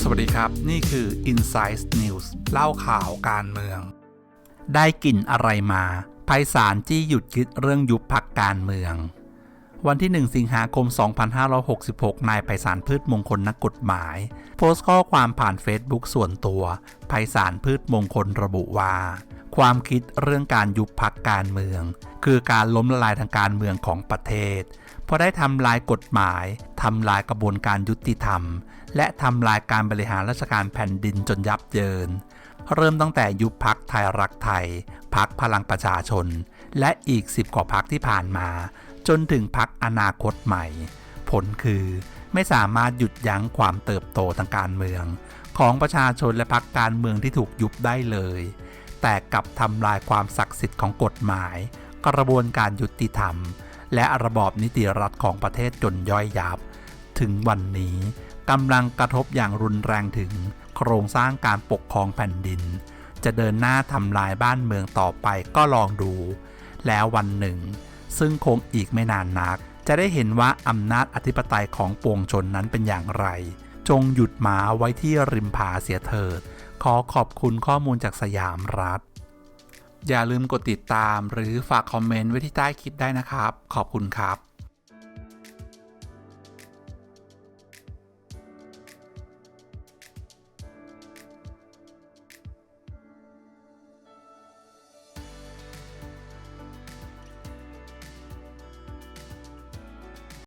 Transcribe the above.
สวัสดีครับ นี่คือ Insight News เล่าข่าวการเมือง ได้กลิ่นอะไรมาไพศาลจี้หยุดคิดเรื่องยุบพักการเมือง วันที่ 1 สิงหาคม 2566 นายไพศาลพืชมงคลนักกฎหมาย โพสต์ข้อความผ่านเฟซบุ๊กส่วนตัวไพศาลพืชมงคลระบุว่า ความคิดเรื่องการยุบพักการเมือง คือการล้มละลายทางการเมืองของประเทศ เพราะได้ทำลายกฎหมายทำลายกระบวนการยุติธรรม และทำลายการบริหารราชการแผ่นดินจนยับเยิน เริ่มตั้งแต่ยุบพักไทยรักไทยพักพลังประชาชน และอีก 10 กว่าพักที่ผ่านมา จนถึงพักอนาคตใหม่ ผลคือไม่สามารถหยุดยั้งความเติบโตทางการเมือง ของประชาชนและพักการเมืองที่ถูกยุบได้เลย แต่กลับทำลายความศักดิ์สิทธิ์ของกฎหมาย กระบวนการยุติธรรม และระบอบนิติรัฐของประเทศจนย่อยยับ ถึงวันนี้กำลังกระทบอย่างรุนแรงถึงโครงสร้างการปกครองแผ่นดิน จะเดินหน้าทำลายบ้านเมืองต่อไปก็ลองดู แล้ววันหนึ่ง ซึ่งคงอีกไม่นานนัก จะได้เห็นว่าอำนาจอธิปไตยของปวงชนนั้นเป็นอย่างไร จงหยุดหมาไว้ที่ริมผาเสียเถิด ขอขอบคุณข้อมูลจากสยามรัฐ อย่าลืมกดติดตามหรือฝากคอมเมนต์ไว้ที่ใต้คลิปได้นะครับ ขอบคุณครับ